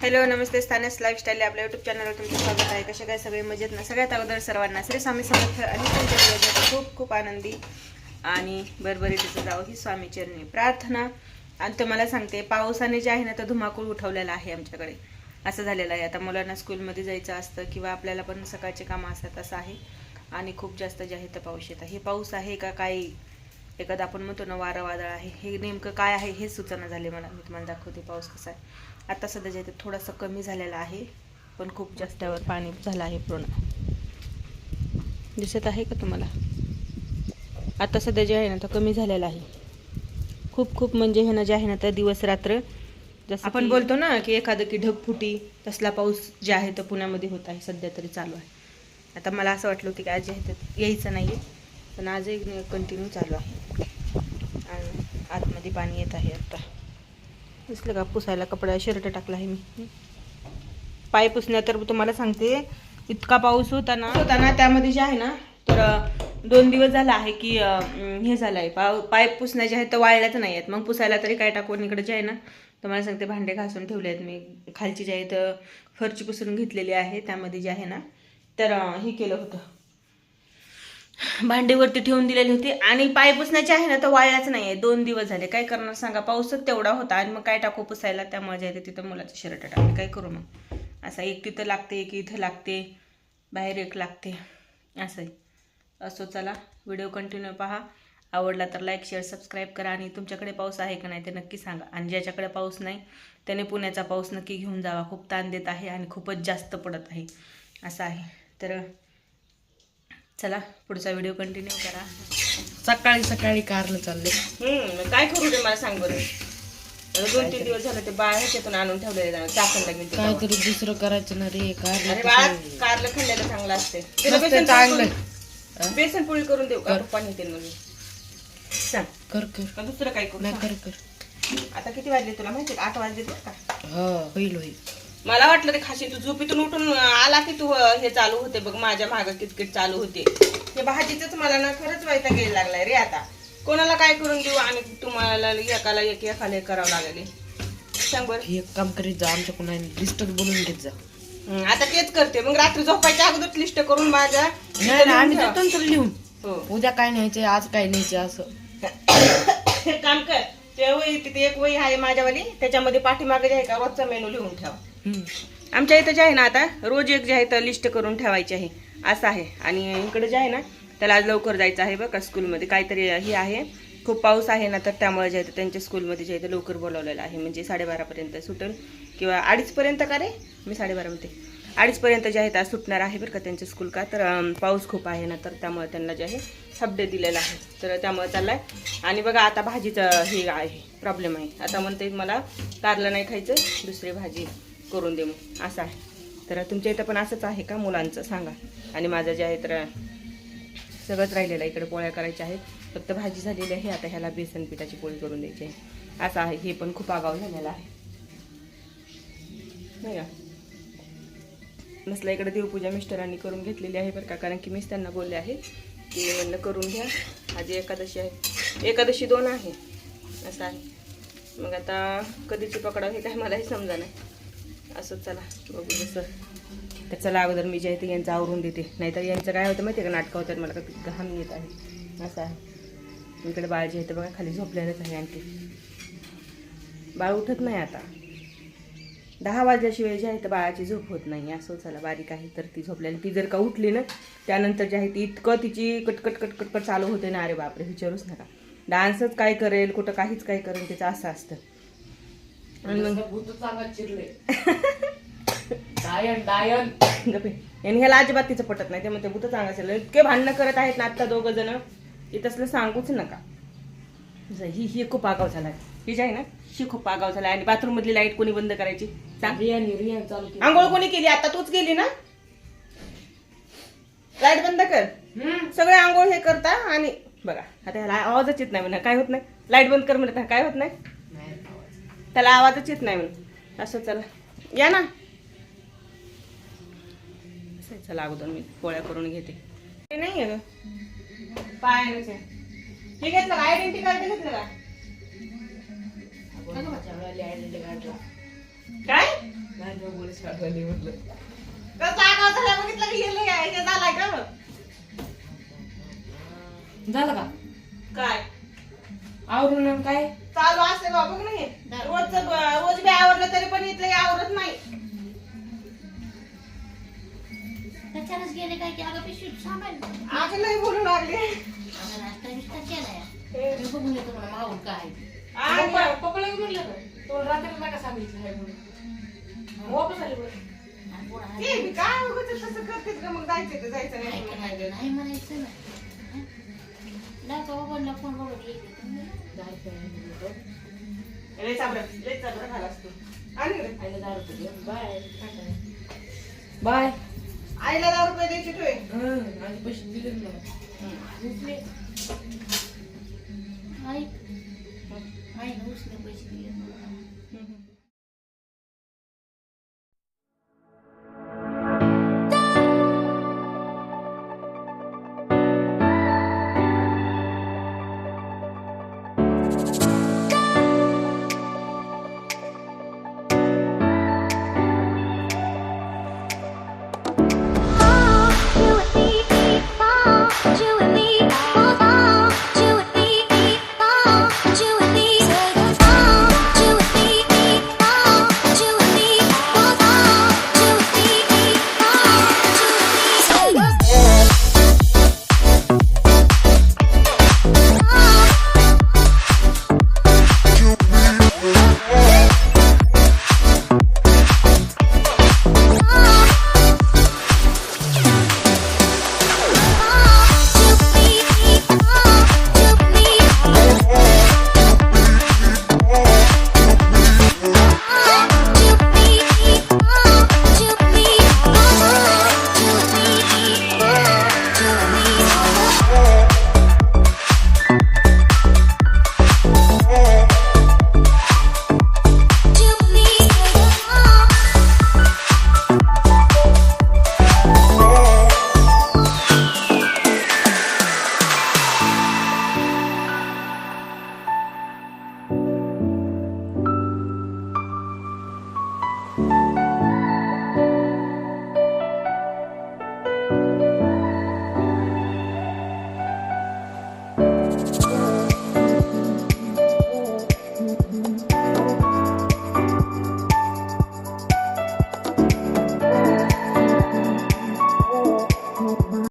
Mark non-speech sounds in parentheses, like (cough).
Hello नमस्ते. स्थानस lifestyle आपल्या युट्यूब चॅनलवर तुमचं स्वागत आहे. कसे काय सगळे? मजेत ना? सगळ्यात अगोदर सर्वांना श्री स्वामी समर्थ आणि त्यांच्या खूप खूप आनंदी आणि बरबरीतीचं जावं ही स्वामी चरणी प्रार्थना. आणि तुम्हाला सांगते पावसाने जे आहे ना तर धुमाकूळ उठवलेला आहे आमच्याकडे. असं झालेलं आहे. आता मुलांना स्कूलमध्ये जायचं असतं किंवा आपल्याला पण सकाळचे कामं असतात असं आहे. आणि खूप जास्त जे आहे तर पाऊस येत आहे. हे पाऊस आहे का? काही एखादा आपण म्हणतो ना वारं वादळ आहे हे नेमकं काय आहे हे सूचना झाले मला. मी तुम्हाला दाखवते पाऊस कसा आहे. आता सध्या जे आहे ते थोडासा कमी झालेला आहे पण खूप जास्त्यावर पाणी झालं आहे पूर्ण. दिसत आहे का तुम्हाला? आता सध्या जे आहे ना तर कमी झालेला आहे. खूप खूप म्हणजे हे ना जे आहे ना तर दिवस रात्र जसं आपण बोलतो ना की एखादं की ढगफुटी तसला पाऊस जे आहे तो पुण्यामध्ये होत आहे सध्या तरी चालू आहे. आता मला असं वाटलं होतं की आज जे आहे ते यायचं नाही पण आजही कंटिन्यू चालू आहे. आणि आतमध्ये पाणी येत आहे आता. दिसलं का पुसायला कपडा शर्ट टाकला आहे मी. पाय पुसण्या तर तुम्हाला सांगते इतका पाऊस होता ना होता ना त्यामध्ये जे आहे ना तर दोन दिवस झाला आहे की हे झालं आहे पाव पाय पुसण्याचे आहेत तर वाळल्याच नाही आहेत. मग पुसायला तरी काय टाकून इकडे जे आहे ना तुम्हाला सांगते भांडे घासून ठेवले आहेत मी. खालची जे आहे तर फरची पुसून घेतलेली आहे त्यामध्ये जे आहे ना तर हे केलं होतं. भांडीवरती ठेवून दिलेली होती आणि पाय पुसण्याचे आहे ना तर वाळल्याच नाही आहे दोन दिवस झाले. काय करणार सांगा. पाऊसच तेवढा होता आणि मग काय टाकू पुसायला? त्या मजा येते तिथं मुलाचं शर्ट टाकले. काय करू मग? असा एक तिथं लागते एक इथं लागते बाहेर एक लागते. असं आहे असो चला. व्हिडिओ कंटिन्यू पहा. आवडला तर लाईक शेअर सबस्क्राईब करा आणि तुमच्याकडे पाऊस आहे का नाही ते नक्की सांगा. आणि ज्याच्याकडे पाऊस नाही त्याने पुण्याचा पाऊस नक्की घेऊन जावा. खूप ताण देत आहे आणि खूपच जास्त पडत आहे. असं आहे. तर चला पुढचा व्हिडिओ कंटिन्यू करा. सकाळी सकाळी कारनं चालले. हम्म, काय करू दे मला सांग बरं. दोन तीन दिवस झाले ते बाळ ह्याच्यातून आणून ठेवलेले चाकणला गेली काहीतरी दुसरं करायचं ना रे अरे कारलं बाळा कारलं खाल्लेलं चांगलं असते. तुला बेसन चांगलं. पोळी करून- बेसन पोळी करून देऊ का? पप्पा नेते म्हणून सांग कर कर. का दुसरं काय करू? नाही. कर कर. आता किती वाजले तुला माहिती आठ वाजले का? हो होईल होईल. मला वाटलं ते खाशी तू झोपेतून उठून आला की तू हे चालू होते बघ माझ्या मागं किटकिट चालू होते. हे भाजीच मला ना खरंच वैताग गेला लागलाय रे आता. कोणाला काय करून देऊ आणि तुम्हाला एकाला एक एकाला एक करावं लागले सांग बरं. हे एक काम करीत जा आमच्या कोणा लिस्टच बोलून घेत जा. हं, आता तेच करते. मग रात्री झोपायच्या अगोदर लिस्ट करून माझ्या नाही नाही, आम्ही ना तुला लिहून. हो. उद्या काय न्यायचंय आज काय न्यायचंय असं. (coughs) एक काम कर ते वही तिथे एक वही आहे माझ्यावाली त्याच्यामध्ये पाठीमागे जे आहे का रोजचा मेनू लिहून ठेवा. आमच्या इथं जे आहे ना आता रोज एक जे आहे तर लिस्ट करून ठेवायची आहे. असं आहे. आणि इकडे जे आहे ना त्याला आज लवकर जायचं आहे बघा स्कूलमध्ये काहीतरी हे आहे. खूप पाऊस आहे ना तर त्यामुळे जे आहे तर त्यांच्या स्कूलमध्ये जे आहे तर लवकर बोलावलेलं आहे. म्हणजे साडेबारापर्यंत सुटेल. किंवा अडीचपर्यंत का रे? मी साडेबारामध्ये अडीचपर्यंत जे आहे ते आज सुटणार आहे बरं का त्यांचे स्कूल का? तर पाऊस खूप आहे ना तर त्यामुळे त्यांना जे आहे हबडे दिलेला आहे. तर त्यामुळे चाललाय. आणि बघा आता भाजीचं हे आहे. प्रॉब्लेम आहे. आता म्हणते मला कारलं नाही खायचं दुसरी भाजी. करून दे मग असं आहे. तर तुमच्या इथं पण असंच आहे का मुलांचं? सांगा. आणि माझं जे आहे तर सगळंच राहिलेलं आहे. इकडे पोळ्या करायच्या आहेत. फक्त भाजी झालेली आहे. आता ह्याला बेसन पिठाची पोळी करून द्यायची आहे. असं आहे. हे पण खूप आगाव झालेलं आहे. नाही का? नसला इकडे देवपूजा मिस्टरांनी करून घेतलेली आहे बरं का. कारण की मीच त्यांना बोलले आहे की म्हणलं करून घ्या. आधी एकादशी आहे. एकादशी दोन आहे. असं आहे. मग आता कधीची पकडाव हे काय मलाही समजा नाही. असं चला बघू जसं तर चला अगोदर मी जे आहे ते यांचं आवरून देते. नाहीतर यांचं काय होतं माहिती आहे का? नाटकं होतात. मला का घाम येत आहे. असं आहे. इकडे बाळ जे आहे ते बघा खाली झोपलेलंच आहे आणखी. बाळ उठत नाही आता. दहा वाजल्याशिवाय जे आहे तर बाळाची झोप होत नाही. असं चला बारीक आहे तर ती झोपल्याली ती जर का उठली ना त्यानंतर जे आहे ती इतकं तिची कटकट कटकट चालू होते ना. अरे बापरे विचारूच नका. डान्सच काय करेल कुठं काहीच काय करेल तिचं असं असतं. आणि आणि ह्याला अजिबात तिचं पटत नाही. ते म्हणते भूत चांगलं असेल इतके भांडणं करत आहेत ना आत्ता दोघं जण. की तसलं सांगूच नका. ही ही खूप आगाव झालाय. ही जी आहे ना ही खूप आगाव झालाय. आणि बाथरूम मधली लाइट कोणी बंद करायची? आंघोळ कोणी केली? आता तूच गेली ना? लाइट बंद कर. सगळे आंघोळ हे करता आणि बघा आता ह्याला आवाजच येत नाही म्हणा. काय होत नाही? लाइट बंद कर म्हणत काय होत नाही. त्याला आवाजच येत नाही म्हणून. असं चला. या ना. चला अगोदर मी पोळ्या करून घेते. हे नाही आहे पायानेच हे घेतलं का? आयडेंटिटी कार्ड घेतलं का. काय? बघितलं की? हे लय झालाय का? झालं का? काय? आवरून काय? चालू असते बाबा बघ नाही रोज रोज बी आवडलं तरी पण इथलं आवडत नाही. त्याच्यानंच गेले काय की? अगं सामान आज नाही बोलू लागले. अगं नाश्ता बिष्टा केलाय मी बघून येतो ना मागून काय पप्पाला म्हणलं तो रात्री नका सांगितलं आहे म्हणून? वापस बी काय उगाच तसं करतेस का मग जायचं तर जायचं काय नाही? नाही म्हणायचं ना हं? लाव बाबांना फोन बरोबर येते जायचं आहे म्हणलं तर. लय लय असतो आईला दहा रुपये दे. बाय बाय आईला दहा रुपये द्यायचे तोय माझे आणि पैसे दिले ना मला आई आई ना पैसे दिले मला.